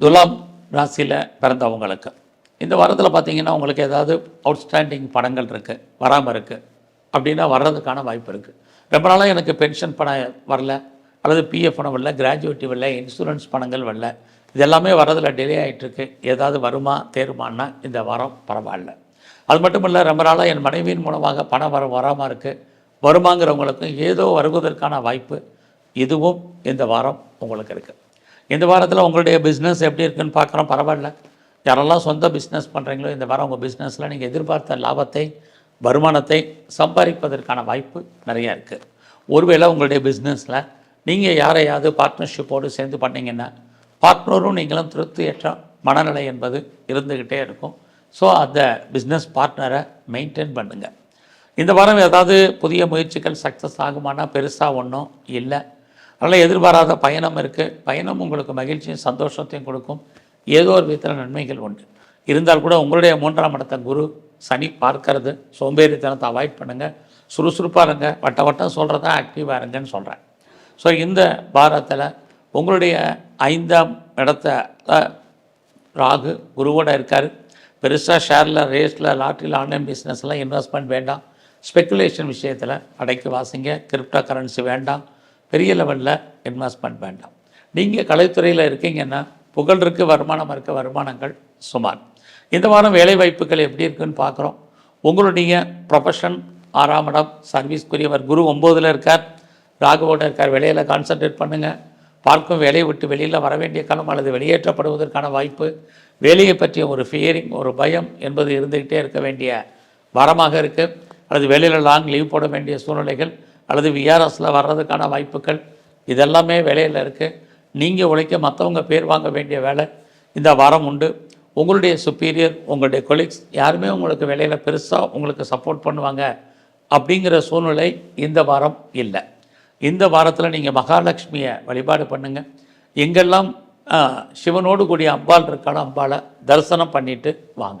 துலாம் ராசியில் பிறந்தவங்களுக்கு. இந்த வாரத்தில் பார்த்தீங்கன்னா உங்களுக்கு ஏதாவது அவுட்ஸ்டாண்டிங் படங்கள் இருக்குது வராமல் இருக்குது அப்படின்னா வர்றதுக்கான வாய்ப்பு இருக்குது ரொம்ப நாளாக எனக்கு பென்ஷன் பணம் வரல அல்லது பிஎஃப் பணம் வரல கிராஜுவேட்டி வரல இன்சூரன்ஸ் பணங்கள் வரல. இது எல்லாமே வரதில் டிலே ஆகிட்டுருக்கு ஏதாவது வருமா தேருமான்னா இந்த வாரம் பரவாயில்ல. அது மட்டும் இல்லை ரொம்ப நாளாக என் மனைவியின் மூலமாக பணம் வர வராமல் இருக்குது வருமாங்கிறவங்களுக்கும் ஏதோ வருவதற்கான வாய்ப்பு இதுவும் இந்த வாரம் உங்களுக்கு இருக்குது இந்த வாரத்தில் உங்களுடைய பிஸ்னஸ் எப்படி இருக்குன்னு பார்க்குறோம். பரவாயில்ல. யாரெல்லாம் சொந்த பிஸ்னஸ் பண்ணுறீங்களோ இந்த வாரம் உங்கள் பிஸ்னஸில் நீங்கள் எதிர்பார்த்த லாபத்தை வருமானத்தை சம்பாதிப்பதற்கான வாய்ப்பு நிறையா இருக்குது ஒருவேளை உங்களுடைய பிஸ்னஸில் நீங்கள் யாரையாவது பார்ட்னர்ஷிப்போடு சேர்ந்து பண்ணிங்கன்னா பார்ட்னரும் நீங்களும் திருப்தியற்ற மனநிலை என்பது இருந்துக்கிட்டே இருக்கும். ஸோ அந்த பிஸ்னஸ் பார்ட்னரை மெயின்டைன் பண்ணுங்கள் இந்த வாரம் ஏதாவது புதிய முயற்சிகள் சக்ஸஸ் ஆகுமானா பெருசாக ஒன்றும் இல்லை. அதனால் எதிர்பாராத பயணம் இருக்குது பயணம் உங்களுக்கு மகிழ்ச்சியும் சந்தோஷத்தையும் கொடுக்கும். ஏதோ ஒரு விதத்தில் நன்மைகள் உண்டு. இருந்தால் கூட உங்களுடைய மூன்றாம் இடத்த குரு சனி பார்க்கறது. சோம்பேறித்தனத்தை அவாய்ட் பண்ணுங்கள் சுறுசுறுப்பாக இருங்க. வட்ட வட்டம் சொல்கிறதா ஆக்டிவாக இருங்கன்னு சொல்கிறேன் ஸோ இந்த வாரத்தில் உங்களுடைய ஐந்தாம் இடத்த ராகு குருவோட இருக்கார். பெருசாக ஷேரில் ரேஸில் லாட்ரியில் ஆன்லைன் பிஸ்னஸ்லாம் இன்வெஸ்ட்மெண்ட் வேண்டாம். ஸ்பெக்குலேஷன் விஷயத்தில் அடைக்கி வாசிங்க. கிரிப்டோ கரன்சி வேண்டாம். பெரிய லெவலில் இன்வெஸ்ட்மெண்ட் வேண்டாம். நீங்கள் கலைத்துறையில் இருக்கீங்கன்னா புகழ் இருக்கு வருமானம் இருக்க வருமானங்கள் சுமார். இந்த வாரம் வேலை வாய்ப்புகள் எப்படி இருக்குன்னு பார்க்குறோம். உங்களுடைய ப்ரொஃபஷன் ஆறாம் இடம் சர்வீஸ்க்குரியவர் குரு ஒம்போதில் இருக்கார். ராகுவோட இருக்கார் வேலையில் கான்சென்ட்ரேட் பண்ணுங்கள் பார்க்கும் வேலையை விட்டு வெளியில் வர வேண்டிய காலம் அல்லது வெளியேற்றப்படுவதற்கான வாய்ப்பு. வேலையை பற்றிய ஒரு ஃபியரிங் ஒரு பயம் என்பது இருந்துக்கிட்டே இருக்க வேண்டிய வரமாக இருக்குது அல்லது வேலையில் லாங் லீவ் போட வேண்டிய சூழ்நிலைகள் அல்லது விஆர்எஸில் வர்றதுக்கான வாய்ப்புகள் இதெல்லாமே வேலையில் இருக்குது நீங்கள் உழைக்க மற்றவங்க பேர் வாங்க வேண்டிய வேலை இந்த வாரம் உண்டு. உங்களுடைய சுப்பீரியர் உங்களுடைய கொலீக்ஸ் யாருமே உங்களுக்கு வேலையில் பெருசாக உங்களுக்கு சப்போர்ட் பண்ணுவாங்க அப்படிங்கிற சூழ்நிலை இந்த வாரம் இல்லை. இந்த வாரத்தில் நீங்கள் மகாலட்சுமியை வழிபாடு பண்ணுங்கள் எங்கெல்லாம் சிவனோடு கூடிய அம்பாள் இருக்கான அம்பாளை தரிசனம் பண்ணிட்டு வாங்க.